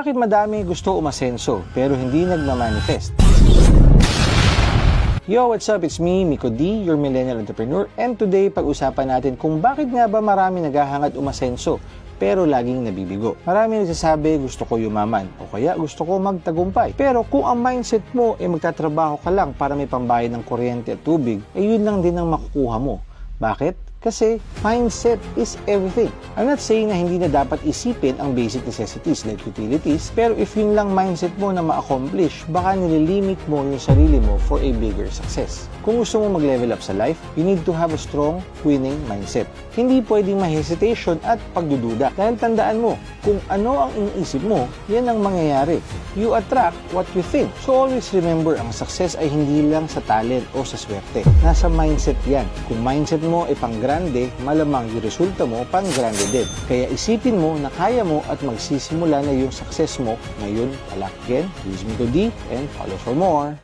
Bakit madami gusto umasenso pero hindi nagmamanifest? Yo, what's up? It's me, Miko D, your millennial entrepreneur. And today, pag-usapan natin kung bakit nga ba marami naghahangad umasenso pero laging nabibigo. Marami nagsasabi gusto ko yumaman o kaya gusto ko magtagumpay. Pero kung ang mindset mo ay magtatrabaho ka lang para may pambayad ng kuryente at tubig, eh yun lang din ang makukuha mo. Bakit? Kasi mindset is everything. I'm not saying na hindi na dapat isipin ang basic necessities like utilities, pero if yun lang mindset mo na ma-accomplish, baka nililimit mo yung sarili mo for a bigger success. Kung gusto mo mag-level up sa life, you need to have a strong winning mindset. Hindi pwedeng ma-hesitation at pagdududa. Dahil tandaan mo, kung ano ang iniisip mo, yan ang mangyayari. You attract what you think. So always remember, ang success ay hindi lang sa talent o sa swerte. Nasa mindset yan. Kung mindset mo ay pang grande, malamang yung resulta mo pang grande din. Kaya isipin mo na kaya mo at magsisimula na yung success mo ngayon pala. Again, this is Miko D and follow for more.